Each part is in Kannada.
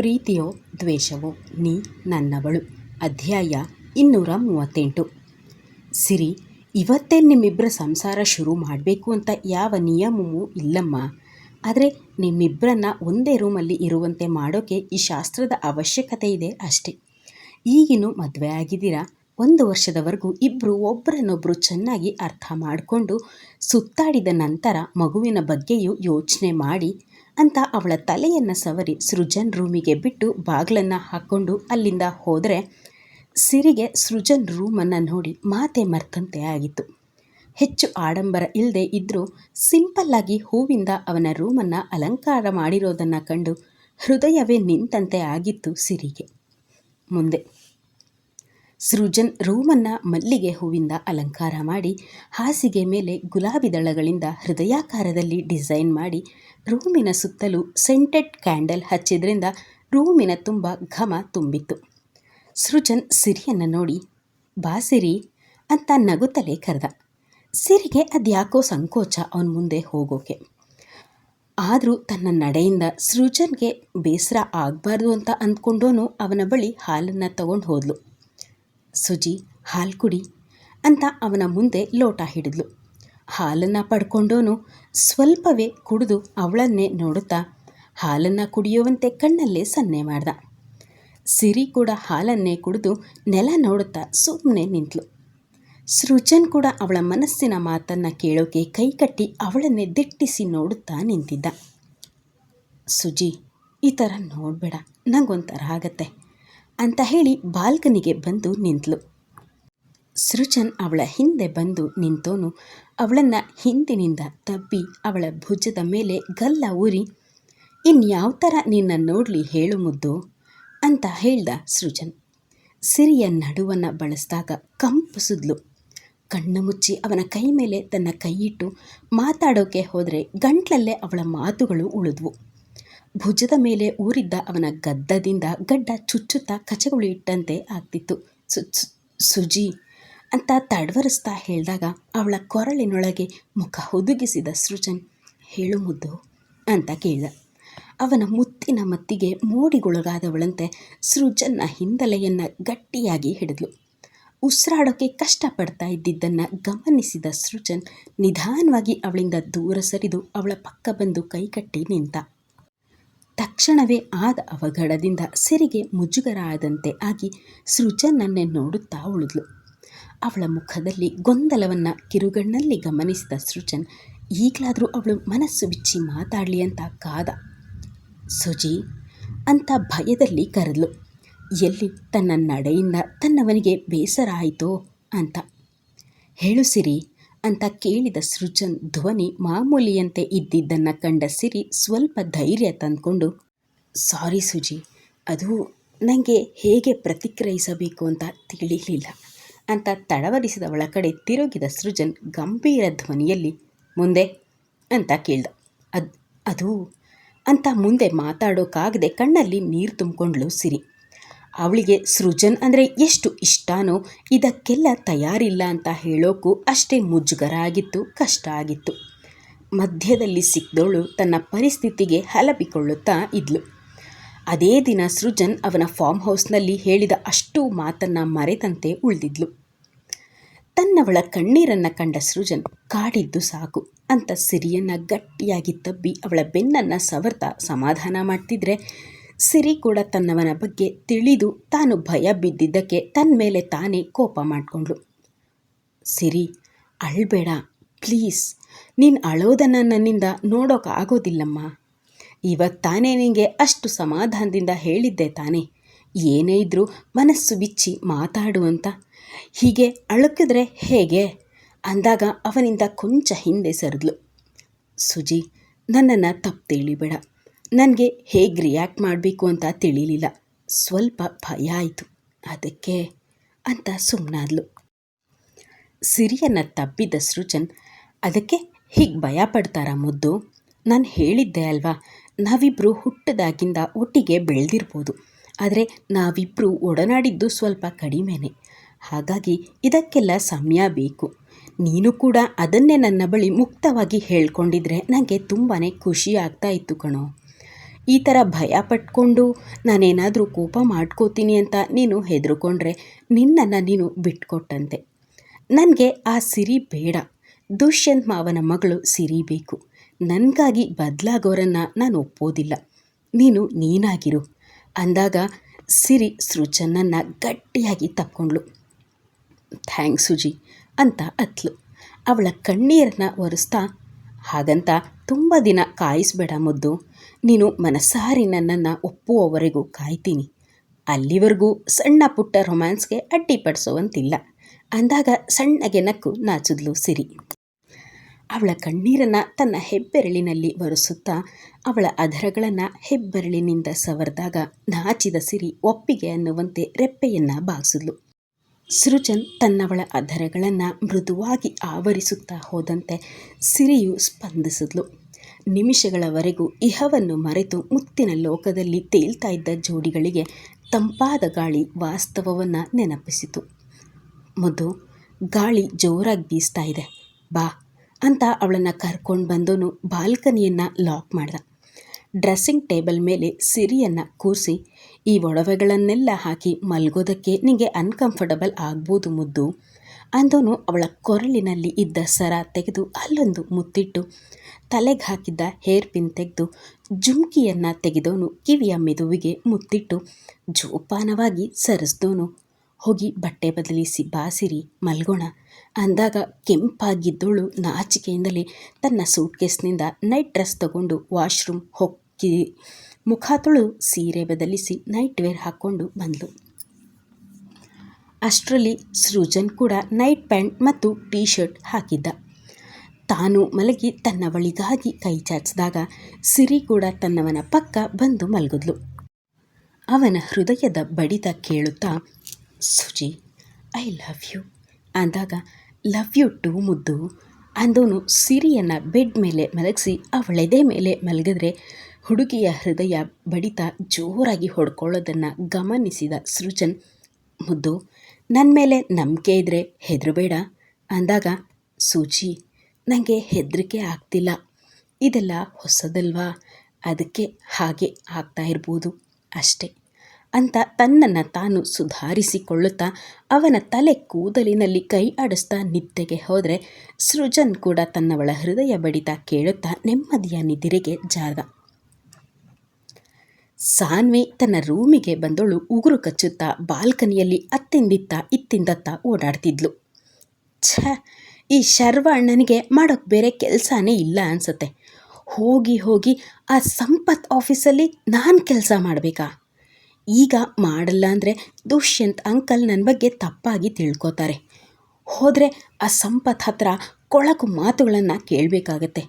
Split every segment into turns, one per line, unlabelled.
ಪ್ರೀತಿಯೋ ದ್ವೇಷವೋ ನೀ ನನ್ನವಳು. ಅಧ್ಯಾಯ ಇನ್ನೂರ ಮೂವತ್ತೆಂಟು. ಸಿರಿ, ಇವತ್ತೇ ನಿಮ್ಮಿಬ್ಬರ ಸಂಸಾರ ಶುರು ಮಾಡಬೇಕು ಅಂತ ಯಾವ ನಿಯಮವೂ ಇಲ್ಲಮ್ಮ. ಆದರೆ ನಿಮ್ಮಿಬ್ಬರನ್ನ ಒಂದೇ ರೂಮಲ್ಲಿ ಇರುವಂತೆ ಮಾಡೋಕ್ಕೆ ಈ ಶಾಸ್ತ್ರದ ಅವಶ್ಯಕತೆ ಇದೆ ಅಷ್ಟೇ. ಈಗಿನ ಮದುವೆ ಆಗಿದ್ದೀರಾ? ಒಂದು ವರ್ಷದವರೆಗೂ ಇಬ್ಬರು ಒಬ್ಬರನ್ನೊಬ್ಬರು ಚೆನ್ನಾಗಿ ಅರ್ಥ ಮಾಡಿಕೊಂಡು ಸುತ್ತಾಡಿದ ನಂತರ ಮಗುವಿನ ಬಗ್ಗೆಯೂ ಯೋಚನೆ ಮಾಡಿ ಅಂತ ಅವಳ ತಲೆಯನ್ನು ಸವರಿ ಸೃಜನ್ ರೂಮಿಗೆ ಬಿಟ್ಟು ಬಾಗಿಲನ್ನು ಹಾಕ್ಕೊಂಡು ಅಲ್ಲಿಂದ ಹೋದರೆ ಸಿರಿಗೆ ಸೃಜನ್ ರೂಮನ್ನು ನೋಡಿ ಮಾತೆ ಮರ್ತಂತೆ ಆಗಿತ್ತು. ಹೆಚ್ಚು ಆಡಂಬರ ಇಲ್ಲದೆ ಇದ್ದರೂ ಸಿಂಪಲ್ಲಾಗಿ ಹೂವಿಂದ ಅವನ ರೂಮನ್ನು ಅಲಂಕಾರ ಮಾಡಿರೋದನ್ನು ಕಂಡು ಹೃದಯವೇ ನಿಂತಂತೆ ಆಗಿತ್ತು ಸಿರಿಗೆ. ಮುಂದೆ ಸೃಜನ್ ರೂಮನ್ನು ಮಲ್ಲಿಗೆ ಹೂವಿಂದ ಅಲಂಕಾರ ಮಾಡಿ, ಹಾಸಿಗೆ ಮೇಲೆ ಗುಲಾಬಿ ದಳಗಳಿಂದ ಹೃದಯಾಕಾರದಲ್ಲಿ ಡಿಸೈನ್ ಮಾಡಿ, ರೂಮಿನ ಸುತ್ತಲೂ ಸೆಂಟೆಡ್ ಕ್ಯಾಂಡಲ್ ಹಚ್ಚಿದ್ರಿಂದ ರೂಮಿನ ತುಂಬ ಘಮ ತುಂಬಿತ್ತು. ಸೃಜನ್ ಸಿರಿಯನ್ನು ನೋಡಿ, ಬಾಸಿರಿ ಅಂತ ನಗುತ್ತಲೇ ಕರೆದ. ಸಿರಿಗೆ ಅದ್ಯಾಕೋ ಸಂಕೋಚ ಅವನ ಮುಂದೆ ಹೋಗೋಕೆ. ಆದರೂ ತನ್ನ ನಡೆಯಿಂದ ಸೃಜನ್ಗೆ ಬೇಸರ ಆಗಬಾರ್ದು ಅಂತ ಅಂದ್ಕೊಂಡೋನು ಅವನ ಬಳಿ ಹಾಲನ್ನು ತಗೊಂಡು ಹೋದ್ಲು. ಸುಜಿ, ಹಾಲು ಕುಡಿ ಅಂತ ಅವನ ಮುಂದೆ ಲೋಟ ಹಿಡಿದ್ಲು. ಹಾಲನ್ನು ಪಡ್ಕೊಂಡೋನು ಸ್ವಲ್ಪವೇ ಕುಡಿದು ಅವಳನ್ನೇ ನೋಡುತ್ತಾ ಹಾಲನ್ನು ಕುಡಿಯುವಂತೆ ಕಣ್ಣಲ್ಲೇ ಸನ್ನೆ ಮಾಡ್ದ. ಸಿರಿ ಕೂಡ ಹಾಲನ್ನೇ ಕುಡಿದು ನೆಲ ನೋಡುತ್ತಾ ಸುಮ್ಮನೆ ನಿಂತಳು ಸೃಜನ್ ಕೂಡ ಅವಳ ಮನಸ್ಸಿನ ಮಾತನ್ನು ಕೇಳೋಕೆ ಕೈಕಟ್ಟಿ ಅವಳನ್ನೇ ದಿಟ್ಟಿಸಿ ನೋಡುತ್ತಾ ನಿಂತಿದ್ದ. ಸುಜಿ, ಈ ಥರ ನೋಡಬೇಡ, ನಂಗೊಂಥರ ಆಗತ್ತೆ. ಅಂತ ಹೇಳಿ ಬಾಲ್ಕನಿಗೆ ಬಂದು ನಿಂತಳು ಸೃಜನ್ ಅವಳ ಹಿಂದೆ ಬಂದು ನಿಂತೋನು. ಅವಳನ್ನು ಹಿಂದಿನಿಂದ ತಬ್ಬಿ ಅವಳ ಭುಜದ ಮೇಲೆ ಗಲ್ಲ ಊರಿ ಇನ್ಯಾವ ಥರ ನಿನ್ನ ನೋಡಲಿ ಹೇಳು ಮುದ್ದು ಅಂತ ಹೇಳ್ದ ಸೃಜನ್. ಸಿರಿಯ ನಡುವನ್ನು ಬಳಸಿದಾಗ ಕಂಪಿಸಿದ್ಲು ಕಣ್ಣು ಮುಚ್ಚಿ ಅವನ ಕೈ ಮೇಲೆ ತನ್ನ ಕೈಯಿಟ್ಟು ಮಾತಾಡೋಕೆ ಹೋದರೆ ಗಂಟ್ಲಲ್ಲೇ ಅವಳ ಮಾತುಗಳು ಉಳಿದ್ವು. ಭುಜದ ಮೇಲೆ ಊರಿದ್ದ ಅವನ ಗದ್ದದಿಂದ ಗಡ್ಡ ಚುಚ್ಚುತ್ತಾ ಕಚಗುಳಿ ಇಟ್ಟಂತೆ ಆಗ್ತಿತ್ತು. ಸುಜಿ ಅಂತ ತಡವರಿಸ್ತಾ ಹೇಳಿದಾಗ ಅವಳ ಕೊರಳಿನೊಳಗೆ ಮುಖ ಹುದುಗಿಸಿದ ಸೃಜನ್, ಹೇಳು ಮುದ್ದು ಅಂತ ಕೇಳಿದ. ಅವನ ಮುತ್ತಿನ ಮತ್ತಿಗೆ ಮೋಡಿಗೊಳಗಾದವಳಂತೆ ಸೃಜನ್ನ ಹಿಂದಲೆಯನ್ನು ಗಟ್ಟಿಯಾಗಿ ಹಿಡಿದ್ಲು. ಉಸಿರಾಡೋಕ್ಕೆ ಕಷ್ಟಪಡ್ತಾ ಇದ್ದಿದ್ದನ್ನು ಗಮನಿಸಿದ ಸೃಜನ್ ನಿಧಾನವಾಗಿ ಅವಳಿಂದ ದೂರ ಸರಿದು ಅವಳ ಪಕ್ಕ ಬಂದು ಕೈಕಟ್ಟಿ ನಿಂತ. ತಕ್ಷಣವೇ ಆದ ಅವಘಡದಿಂದ ಸಿರಿಗೆ ಮುಜುಗರ ಆದಂತೆ ಆಗಿ ಸೃಜನನ್ನೇ ನೋಡುತ್ತಾ ಉಳಿದ್ಲು. ಅವಳ ಮುಖದಲ್ಲಿ ಗೊಂದಲವನ್ನು ಕಿರುಗಣ್ಣಲ್ಲಿ ಗಮನಿಸಿದ ಸೃಜನ್, ಈಗಲಾದರೂ ಅವಳು ಮನಸ್ಸು ಬಿಚ್ಚಿ ಮಾತಾಡಲಿ ಅಂತ ಕಾದ. ಸುಜಿ, ಅಂತ ಭಯದಲ್ಲಿ ಕರೆದ್ಲು. ಎಲ್ಲಿ ತನ್ನ ನಡೆಯಿಂದ ತನ್ನವನಿಗೆ ಬೇಸರ ಆಯಿತೋ ಅಂತ. ಹೇಳು ಸಿರಿ ಅಂತ ಕೇಳಿದ ಸೃಜನ್ ಧ್ವನಿ ಮಾಮೂಲಿಯಂತೆ ಇದ್ದಿದ್ದನ್ನು ಕಂಡ ಸಿರಿ ಸ್ವಲ್ಪ ಧೈರ್ಯ ತಂದ್ಕೊಂಡು, ಸಾರಿ ಸುಜಿ, ಅದು ನನಗೆ ಹೇಗೆ ಪ್ರತಿಕ್ರಿಯಿಸಬೇಕು ಅಂತ ತಿಳಿಲಿಲ್ಲ ಅಂತ ತಡವರಿಸಿದವಳ ಕಡೆ ತಿರುಗಿದ ಸೃಜನ್ ಗಂಭೀರ ಧ್ವನಿಯಲ್ಲಿ, ಮುಂದೆ ಅಂತ ಕೇಳ್ದ. ಅದು ಅದು ಅಂತ ಮುಂದೆ ಮಾತಾಡೋಕ್ಕಾಗದೆ ಕಣ್ಣಲ್ಲಿ ನೀರು ತುಂಬಿಕೊಂಡ್ಳು ಸಿರಿ. ಅವಳಿಗೆ ಸೃಜನ್ ಅಂದರೆ ಎಷ್ಟು ಇಷ್ಟನೋ ಇದಕ್ಕೆಲ್ಲ ತಯಾರಿಲ್ಲ ಅಂತ ಹೇಳೋಕ್ಕೂ ಅಷ್ಟೇ ಮುಜುಗರ ಆಗಿತ್ತು ಕಷ್ಟ ಆಗಿತ್ತು. ಮಧ್ಯದಲ್ಲಿ ಸಿಕ್ಕದವಳು ತನ್ನ ಪರಿಸ್ಥಿತಿಗೆ ಹಲಬಿಕೊಳ್ಳುತ್ತಾ ಇದ್ಲು. ಅದೇ ದಿನ ಸೃಜನ್ ಅವನ ಫಾರ್ಮ್ ಹೌಸ್ನಲ್ಲಿ ಹೇಳಿದ ಅಷ್ಟು ಮಾತನ್ನು ಮರೆತಂತೆ ಉಳಿದಿದ್ಲು. ತನ್ನವಳ ಕಣ್ಣೀರನ್ನು ಕಂಡ ಸೃಜನ್, ಕಾಡಿದ್ದು ಸಾಕು ಅಂತ ಸಿರಿಯನ್ನು ಗಟ್ಟಿಯಾಗಿ ತಬ್ಬಿ ಅವಳ ಬೆನ್ನನ್ನು ಸವರ್ತಾ ಸಮಾಧಾನ ಮಾಡ್ತಿದ್ರೆ ಸಿರಿ ಕೂಡ ತನ್ನವನ ಬಗ್ಗೆ ತಿಳಿದು ತಾನು ಭಯ ಬಿದ್ದಿದ್ದಕ್ಕೆ ತನ್ನ ಮೇಲೆ ತಾನೇ ಕೋಪ ಮಾಡಿಕೊಂಡ್ಳು. ಸಿರಿ, ಅಳ್ಬೇಡ, ಪ್ಲೀಸ್, ನೀನು ಅಳೋದನ್ನು ನನ್ನಿಂದ ನೋಡೋಕ್ಕಾಗೋದಿಲ್ಲಮ್ಮ ಇವತ್ತಾನೇ ನಿನಗೆ ಅಷ್ಟು ಸಮಾಧಾನದಿಂದ ಹೇಳಿದ್ದೆ ತಾನೇ. ಏನೇ ಇದ್ದರೂ ಮನಸ್ಸು ಬಿಚ್ಚಿ ಮಾತಾಡು ಅಂತ. ಹೀಗೆ ಅಳುಕಿದ್ರೆ ಹೇಗೆ? ಅಂದಾಗ ಅವನಿಂದ ಕೊಂಚ ಹಿಂದೆ ಸರಿದ್ಲು. ಸುಜಿ, ನನ್ನನ್ನು ತಪ್ಪು ತಿಳಿಬೇಡ. ನನಗೆ ಹೇಗೆ ರಿಯಾಕ್ಟ್ ಮಾಡಬೇಕು ಅಂತ ತಿಳಿಲಿಲ್ಲ. ಸ್ವಲ್ಪ ಭಯ ಆಯಿತು. ಅದಕ್ಕೆ ಅಂತ ಸುಮ್ಮನಾದ್ಲು ಸಿರಿಯನ್ನು ತಬ್ಬಿದ ಸೃಜನ್ ಅದಕ್ಕೆ ಹೀಗೆ ಭಯ ಪಡ್ತಾರ ಮುದ್ದು. ನಾನು ಹೇಳಿದ್ದೆ ಅಲ್ವಾ ನಾವಿಬ್ಬರು ಹುಟ್ಟದಾಗಿಂದ ಒಟ್ಟಿಗೆ ಬೆಳೆದಿರ್ಬೋದು. ಆದರೆ ನಾವಿಬ್ಬರು ಒಡನಾಡಿದ್ದು ಸ್ವಲ್ಪ ಕಡಿಮೆನೆ. ಹಾಗಾಗಿ ಇದಕ್ಕೆಲ್ಲ ಸಮಯ ಬೇಕು. ನೀನು ಕೂಡ ಅದನ್ನೇ ನನ್ನ ಬಳಿ ಮುಕ್ತವಾಗಿ ಹೇಳ್ಕೊಂಡಿದ್ರೆ ನನಗೆ ತುಂಬಾ ಖುಷಿ ಆಗ್ತಾ ಇತ್ತು ಕಣೋ. ಈ ಥರ ಭಯ ಪಟ್ಕೊಂಡು ನಾನೇನಾದರೂ ಕೋಪ ಮಾಡ್ಕೋತೀನಿ ಅಂತ ನೀನು ಹೆದರ್ಕೊಂಡ್ರೆ ನಿನ್ನನ್ನು ನೀನು ಬಿಟ್ಕೊಟ್ಟಂತೆ. ನನಗೆ ಆ ಸಿರಿ ಬೇಡ. ದುಷ್ಯಂತ್ ಮಾವನ ಮಗಳು ಸಿರಿ ಬೇಕು. ನನಗಾಗಿ ಬದಲಾಗೋರನ್ನು ನಾನು ಒಪ್ಪೋದಿಲ್ಲ. ನೀನು ನೀನಾಗಿರು. ಅಂದಾಗ ಸಿರಿ ಸೃಜನನ್ನು ಗಟ್ಟಿಯಾಗಿ ತಕ್ಕೊಂಡ್ಳು ಥ್ಯಾಂಕ್ಸ್ ಸುಜಿ ಅಂತ ಅತ್ಲು. ಅವಳ ಕಣ್ಣೀರನ್ನ ಒರೆಸ್ತಾ, ಹಾಗಂತ ತುಂಬ ದಿನ ಕಾಯಿಸ್ಬೇಡ ಮುದ್ದು. ನೀನು ಮನಸ್ಸಾರಿ ನನ್ನನ್ನು ಒಪ್ಪುವವರೆಗೂ ಕಾಯ್ತೀನಿ. ಅಲ್ಲಿವರೆಗೂ ಸಣ್ಣ ಪುಟ್ಟ ರೊಮ್ಯಾನ್ಸ್ಗೆ ಅಡ್ಡಿಪಡಿಸುವಂತಿಲ್ಲ ಅಂದಾಗ ಸಣ್ಣಗೆ ನಕ್ಕು ನಾಚಿದ್ಲು ಸಿರಿ. ಅವಳ ಕಣ್ಣೀರನ್ನು ತನ್ನ ಹೆಬ್ಬೆರಳಿನಲ್ಲಿ ಒರೆಸುತ್ತಾ ಅವಳ ಅಧರಗಳನ್ನು ಹೆಬ್ಬೆರಳಿನಿಂದ ಸವರ್ದಾಗ ನಾಚಿದ ಸಿರಿ ಒಪ್ಪಿಗೆ ಅನ್ನುವಂತೆ ರೆಪ್ಪೆಯನ್ನು ಬಾಗಿಸಿದ್ಲು. ಸೃಜನ್ ತನ್ನವಳ ಅಧರಗಳನ್ನು ಮೃದುವಾಗಿ ಆವರಿಸುತ್ತಾ ಹೋದಂತೆ ಸಿರಿಯು ಸ್ಪಂದಿಸಿದ್ಲು. ನಿಮಿಷಗಳವರೆಗೂ ಇಹವನ್ನು ಮರೆತು ಮುತ್ತಿನ ಲೋಕದಲ್ಲಿ ತೇಲ್ತಾ ಇದ್ದ ಜೋಡಿಗಳಿಗೆ ತಂಪಾದ ಗಾಳಿ ವಾಸ್ತವವನ್ನು ನೆನಪಿಸಿತು. ಮೊದಲು ಗಾಳಿ ಜೋರಾಗಿ ಬೀಸ್ತಾ ಇದೆ. ಬಾ ಅಂತ ಅವಳನ್ನು ಕರ್ಕೊಂಡು ಬಂದವನು ಬಾಲ್ಕನಿಯನ್ನು ಲಾಕ್ ಮಾಡ್ದ. ಡ್ರೆಸ್ಸಿಂಗ್ ಟೇಬಲ್ ಮೇಲೆ ಸಿರಿಯನ್ನು ಕೂರಿಸಿ ಈ ಒಡವೆಗಳನ್ನೆಲ್ಲ ಹಾಕಿ ಮಲ್ಗೋದಕ್ಕೆ ನಿಮಗೆ ಅನ್ಕಂಫರ್ಟಬಲ್ ಆಗ್ಬೋದು ಮುದ್ದು. ಅಂದೋನು ಅವಳ ಕೊರಳಿನಲ್ಲಿ ಇದ್ದ ಸರ ತೆಗೆದು ಅಲ್ಲೊಂದು ಮುತ್ತಿಟ್ಟು ತಲೆಗೆ ಹಾಕಿದ್ದ ಹೇರ್ ಪಿನ್ ತೆಗೆದು ಜುಮ್ಕಿಯನ್ನು ತೆಗೆದವನು ಕಿವಿಯ ಮೆದುವಿಗೆ ಮುತ್ತಿಟ್ಟು ಜೋಪಾನವಾಗಿ ಸರಿಸ್ದೋನು. ಹೋಗಿ ಬಟ್ಟೆ ಬದಲಿಸಿ ಬಾಸಿರಿ, ಮಲ್ಗೋಣ. ಅಂದಾಗ ಕೆಂಪಾಗಿದ್ದೋಳು ನಾಚಿಕೆಯಿಂದಲೇ ತನ್ನ ಸೂಟ್ಕೇಸ್ನಿಂದ ನೈಟ್ ಡ್ರೆಸ್ ತಗೊಂಡು ವಾಶ್ರೂಮ್ ಹೊಕ್ಕಿ ಮುಖ ತೊಳು ಸೀರೆ ಬದಲಿಸಿ ನೈಟ್ ವೇರ್ ಹಾಕ್ಕೊಂಡು ಬಂದಳು ಅಷ್ಟರಲ್ಲಿ ಸೃಜನ್ ಕೂಡ ನೈಟ್ ಪ್ಯಾಂಟ್ ಮತ್ತು ಟೀ ಶರ್ಟ್ ಹಾಕಿದ್ದ. ತಾನು ಮಲಗಿ ತನ್ನವಳಿಗಾಗಿ ಕೈ ಚಾಚಿದಾಗ ಸಿರಿ ಕೂಡ ತನ್ನವನ ಪಕ್ಕ ಬಂದು ಮಲಗಿದ್ಲು. ಅವನ ಹೃದಯದ ಬಡಿತ ಕೇಳುತ್ತಾ, ಸುಜಿ ಐ ಲವ್ ಯು ಅಂದಾಗ ಲವ್ ಯು ಟು ಮುದ್ದು. ಅಂದೋನು ಸಿರಿಯನ್ನು ಬೆಡ್ ಮೇಲೆ ಮಲಗಿಸಿ ಅವಳೆದೆ ಮೇಲೆ ಮಲಗಿದ್ರೆ ಹುಡುಗಿಯ ಹೃದಯ ಬಡಿತ ಜೋರಾಗಿ ಹೊಡ್ಕೊಳ್ಳೋದನ್ನು ಗಮನಿಸಿದ ಸೃಜನ್ ಮುದ್ದು ನನ್ನ ಮೇಲೆ ನಂಬಿಕೆ ಇದ್ದರೆ ಹೆದರಬೇಡ. ಅಂದಾಗ, ಸೂಜಿ ನನಗೆ ಹೆದರಿಕೆ ಆಗ್ತಿಲ್ಲ. ಇದೆಲ್ಲ ಹೊಸದಲ್ವಾ? ಅದಕ್ಕೆ ಹಾಗೆ ಆಗ್ತಾ ಇರ್ಬೋದು ಅಷ್ಟೇ ಅಂತ ತನ್ನನ್ನು ತಾನು ಸುಧಾರಿಸಿಕೊಳ್ಳುತ್ತಾ ಅವನ ತಲೆ ಕೂದಲಿನಲ್ಲಿ ಕೈ ಆಡಿಸ್ತಾ ನಿದ್ದೆಗೆ ಹೋದರೆ ಸೃಜನ್ ಕೂಡ ತನ್ನವಳ ಹೃದಯ ಬಡಿತ ಕೇಳುತ್ತಾ ನೆಮ್ಮದಿಯ ನಿದಿರೆಗೆ ಜಾರದ. ಸಾನ್ವಿ ತನ್ನ ರೂಮಿಗೆ ಬಂದವಳು ಉಗುರು ಕಚ್ಚುತ್ತಾ ಬಾಲ್ಕನಿಯಲ್ಲಿ ಅತ್ತಿಂದಿತ್ತ ಇತ್ತಿಂದತ್ತ ಓಡಾಡ್ತಿದ್ಲು. ಛ, ಈ ಶರ್ವ ಅಣ್ಣನಿಗೆ ಮಾಡೋಕ್ಕೆ ಬೇರೆ ಕೆಲಸನೇ ಇಲ್ಲ ಅನ್ಸತ್ತೆ. ಹೋಗಿ ಹೋಗಿ ಆ ಸಂಪತ್ ಆಫೀಸಲ್ಲಿ ನಾನು ಕೆಲಸ ಮಾಡಬೇಕಾ? ಈಗ ಮಾಡಲ್ಲ ಅಂದರೆ ದುಷ್ಯಂತ್ ಅಂಕಲ್ ನನ್ನ ಬಗ್ಗೆ ತಪ್ಪಾಗಿ ತಿಳ್ಕೊತಾರೆ. ಹೋದರೆ ಆ ಸಂಪತ್ ಹತ್ರ ಕೊಳಕು ಮಾತುಗಳನ್ನು ಕೇಳಬೇಕಾಗತ್ತೆ.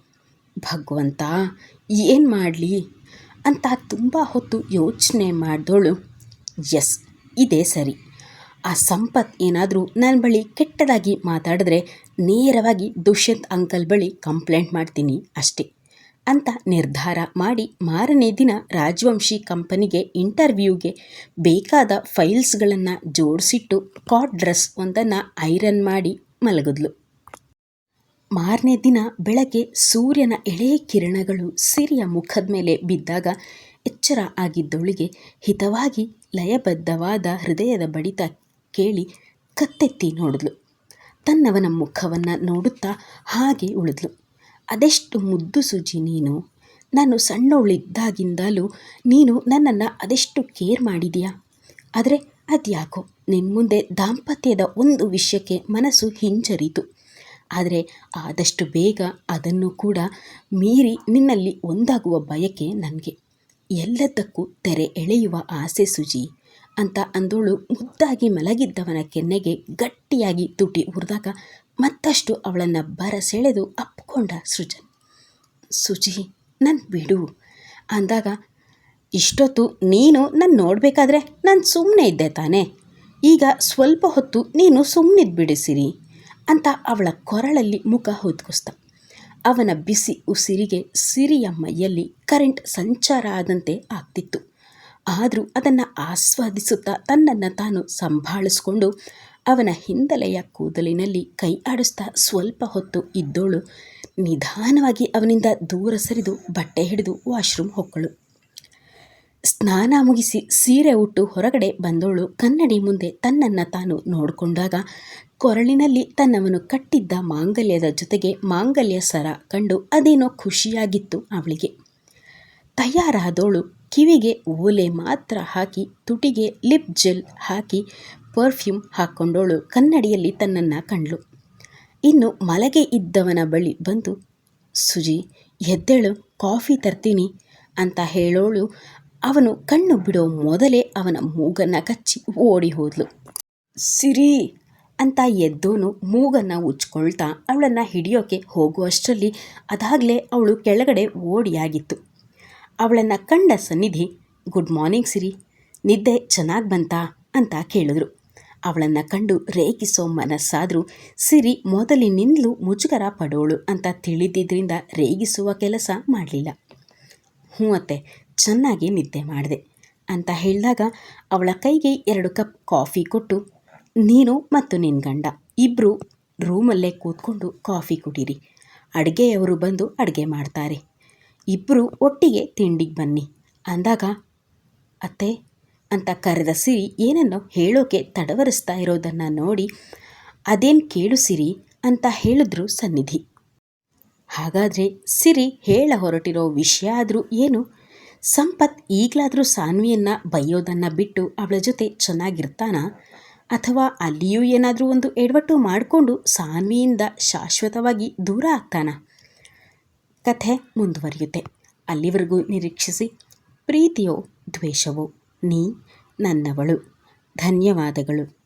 ಭಗವಂತ, ಏನು ಮಾಡಲಿ? ಅಂತ ತುಂಬ ಹೊತ್ತು ಯೋಚನೆ ಮಾಡಿದವಳು ಎಸ್, ಇದೇ ಸರಿ. ಆ ಸಂಪತ್ ಏನಾದರೂ ನನ್ನ ಬಳಿ ಕೆಟ್ಟದಾಗಿ ಮಾತಾಡಿದ್ರೆ ನೇರವಾಗಿ ದುಷ್ಯಂತ್ ಅಂಕಲ್ ಬಳಿ ಕಂಪ್ಲೇಂಟ್ ಮಾಡ್ತೀನಿ ಅಷ್ಟೇ ಅಂತ ನಿರ್ಧಾರ ಮಾಡಿ ಮಾರನೇ ದಿನ ರಾಜವಂಶಿ ಕಂಪನಿಗೆ ಇಂಟರ್ವ್ಯೂಗೆ ಬೇಕಾದ ಫೈಲ್ಸ್ಗಳನ್ನು ಜೋಡಿಸಿಟ್ಟು ಕಾಟ್ ಡ್ರೆಸ್ ಒಂದನ್ನು ಐರನ್ ಮಾಡಿ ಮಲಗಿದ್ಲು. ಮಾರನೇ ದಿನ ಬೆಳಗ್ಗೆ ಸೂರ್ಯನ ಎಳೆ ಕಿರಣಗಳು ಸಿರಿಯ ಮುಖದ ಮೇಲೆ ಬಿದ್ದಾಗ ಎಚ್ಚರ ಆಗಿದ್ದವಳಿಗೆ ಹಿತವಾಗಿ ಲಯಬದ್ಧವಾದ ಹೃದಯದ ಬಡಿತ ಕೇಳಿ ಕತ್ತೆತ್ತಿ ನೋಡಿದ್ಲು. ತನ್ನವನ ಮುಖವನ್ನು ನೋಡುತ್ತಾ ಹಾಗೆ ಉಳಿದ್ಲು. ಅದೆಷ್ಟು ಮುದ್ದು ಸುಜಿ ನೀನು? ನಾನು ಸಣ್ಣವಳಿದ್ದಾಗಿಂದಲೂ ನೀನು ನನ್ನನ್ನು ಅದೆಷ್ಟು ಕೇರ್ ಮಾಡಿದೀಯಾ? ಆದರೆ ಅದ್ಯಾಕೋ? ನಿನ್ನ ಮುಂದೆ ದಾಂಪತ್ಯದ ಒಂದು ವಿಷಯಕ್ಕೆ ಮನಸ್ಸು ಹಿಂಜರಿತು. ಆದರೆ ಆದಷ್ಟು ಬೇಗ ಅದನ್ನು ಕೂಡ ಮೀರಿ ನಿನ್ನಲ್ಲಿ ಒಂದಾಗುವ ಬಯಕೆ ನನಗೆ. ಎಲ್ಲದಕ್ಕೂ ತೆರೆ ಎಳೆಯುವ ಆಸೆ ಸುಜಿ ಅಂತ ಅಂದೋಳು ಮುದ್ದಾಗಿ ಮಲಗಿದ್ದವನ ಕೆನ್ನೆಗೆ ಗಟ್ಟಿಯಾಗಿ ತುಟಿ ಹುರಿದಾಗ ಮತ್ತಷ್ಟು ಅವಳನ್ನು ಬರಸೆಳೆದು ಅಪ್ಕೊಂಡ ಸೃಜನ್. ಸುಜಿ ನನ್ನ ಬಿಡು. ಅಂದಾಗ, ಇಷ್ಟೊತ್ತು ನೀನು ನನ್ನ ನೋಡಬೇಕಾದ್ರೆ ನಾನು ಸುಮ್ಮನೆ ಇದ್ದೆ ತಾನೇ. ಈಗ ಸ್ವಲ್ಪ ಹೊತ್ತು ನೀನು ಸುಮ್ಮನಿದ್ದು ಬಿಡಿಸಿರಿ ಅಂತ ಅವಳ ಕೊರಳಲ್ಲಿ ಮುಖ ಹೊದ್ಕೊಸ್ತ ಅವನ ಬಿಸಿ ಉಸಿರಿಗೆ ಸಿರಿಯ ಮೈಯಲ್ಲಿ ಕರೆಂಟ್ ಸಂಚಾರ ಆದಂತೆ ಆಗ್ತಿತ್ತು. ಆದರೂ ಅದನ್ನು ಆಸ್ವಾದಿಸುತ್ತಾ ತನ್ನನ್ನು ತಾನು ಸಂಭಾಳಿಸ್ಕೊಂಡು ಅವನ ಹಿಂದಲೆಯ ಕೂದಲಿನಲ್ಲಿ ಕೈ ಆಡಿಸ್ತಾ ಸ್ವಲ್ಪ ಹೊತ್ತು ಇದ್ದೋಳು. ನಿಧಾನವಾಗಿ ಅವನಿಂದ ದೂರ ಸರಿದು ಬಟ್ಟೆ ಹಿಡಿದು ವಾಶ್ರೂಮ್ ಹೊಕ್ಕಳು. ಸ್ನಾನ ಮುಗಿಸಿ ಸೀರೆ ಉಟ್ಟು ಹೊರಗಡೆ ಬಂದೋಳು. ಕನ್ನಡಿ ಮುಂದೆ ತನ್ನನ್ನು ತಾನು ನೋಡಿಕೊಂಡಾಗ ಕೊರಳಿನಲ್ಲಿ ತನ್ನವನು ಕಟ್ಟಿದ್ದ ಮಾಂಗಲ್ಯದ ಜೊತೆಗೆ ಮಾಂಗಲ್ಯ ಸರ ಕಂಡು ಅದೇನೋ ಖುಷಿಯಾಗಿತ್ತು ಅವಳಿಗೆ. ತಯಾರಾದವಳು ಕಿವಿಗೆ ಓಲೆ ಮಾತ್ರ ಹಾಕಿ ತುಟಿಗೆ ಲಿಪ್ ಜೆಲ್ ಹಾಕಿ ಪರ್ಫ್ಯೂಮ್ ಹಾಕ್ಕೊಂಡವಳು ಕನ್ನಡಿಯಲ್ಲಿ ತನ್ನನ್ನು ಕಂಡಳು. ಇನ್ನು ಮಲಗೆ ಇದ್ದವನ ಬಳಿ ಬಂದು, ಸುಜಿ, ಎದ್ದೇಳು, ಕಾಫಿ ತರ್ತೀನಿ ಅಂತ ಹೇಳೋಳು. ಅವನು ಕಣ್ಣು ಬಿಡೋ ಮೊದಲೇ ಅವನ ಮೂಗನ್ನು ಕಚ್ಚಿ ಓಡಿ ಹೋದಳು ಸಿರಿ ಅಂತ ಎದ್ದೋನು ಮೂಗನ್ನು ಉಚ್ಕೊಳ್ತಾ ಅವಳನ್ನು ಹಿಡಿಯೋಕೆ ಹೋಗುವಷ್ಟರಲ್ಲಿ ಅದಾಗಲೇ ಅವಳು ಕೆಳಗಡೆ ಓಡಿಯಾಗಿತ್ತು. ಅವಳನ್ನು ಕಂಡ ಸನ್ನಿಧಿ, ಗುಡ್ ಮಾರ್ನಿಂಗ್ ಸಿರಿ, ನಿದ್ದೆ ಚೆನ್ನಾಗಿ ಬಂತಾ? ಅಂತ ಕೇಳಿದ್ರು. ಅವಳನ್ನು ಕಂಡು ರೇಗಿಸೋ ಮನಸ್ಸಾದರೂ, ಸಿರಿ ಮೊದಲಿನಿಂದಲೂ ಮುಜುಗರ ಪಡೋಳು ಅಂತ ತಿಳಿದಿದ್ದರಿಂದ ರೇಗಿಸುವ ಕೆಲಸ ಮಾಡಲಿಲ್ಲ. ಹ್ಞೂ ಅತ್ತೆ, ಚೆನ್ನಾಗಿ ನಿದ್ದೆ ಮಾಡಿದೆ ಅಂತ ಹೇಳಿದಾಗ ಅವಳ ಕೈಗೆ ಎರಡು ಕಪ್ ಕಾಫಿ ಕೊಟ್ಟು ನೀನು ಮತ್ತು ನಿನ್ನ ಗಂಡ ಇಬ್ಬರು ರೂಮಲ್ಲೇ ಕೂತ್ಕೊಂಡು ಕಾಫಿ ಕುಡೀರಿ. ಅಡುಗೆಯವರು ಬಂದು ಅಡುಗೆ ಮಾಡ್ತಾರೆ. ಇಬ್ಬರು ಒಟ್ಟಿಗೆ ತಿಂಡಿಗೆ ಬನ್ನಿ. ಅಂದಾಗ, ಅತ್ತೆ, ಅಂತ ಕರೆದ ಸಿರಿ ಏನನ್ನೋ ಹೇಳೋಕೆ ತಡವರಿಸ್ತಾ ಇರೋದನ್ನು ನೋಡಿ ಅದೇನು ಕೇಳು ಸಿರಿ ಅಂತ ಹೇಳಿದ್ರು ಸನ್ನಿಧಿ. ಹಾಗಾದರೆ ಸಿರಿ ಹೇಳ ಹೊರಟಿರೋ ವಿಷಯ ಆದರೂ ಏನು? ಸಂಪತ್ ಈಗಲಾದರೂ ಸಾನ್ವಿಯನ್ನು ಬೈಯೋದನ್ನು ಬಿಟ್ಟು ಅವಳ ಜೊತೆ ಚೆನ್ನಾಗಿರ್ತಾನ? ಅಥವಾ ಅಲ್ಲಿಯೂ ಏನಾದರೂ ಒಂದು ಎಡವಟ್ಟು ಮಾಡಿಕೊಂಡು ಸಾನ್ವಿಯಿಂದ ಶಾಶ್ವತವಾಗಿ ದೂರ ಆಗ್ತಾನ? ಕಥೆ ಮುಂದುವರಿಯುತ್ತೆ. ಅಲ್ಲಿವರೆಗೂ ನಿರೀಕ್ಷಿಸಿ. ಪ್ರೀತಿಯೋ ದ್ವೇಷವೋ, ನೀ ನನ್ನವಳು. ಧನ್ಯವಾದಗಳು.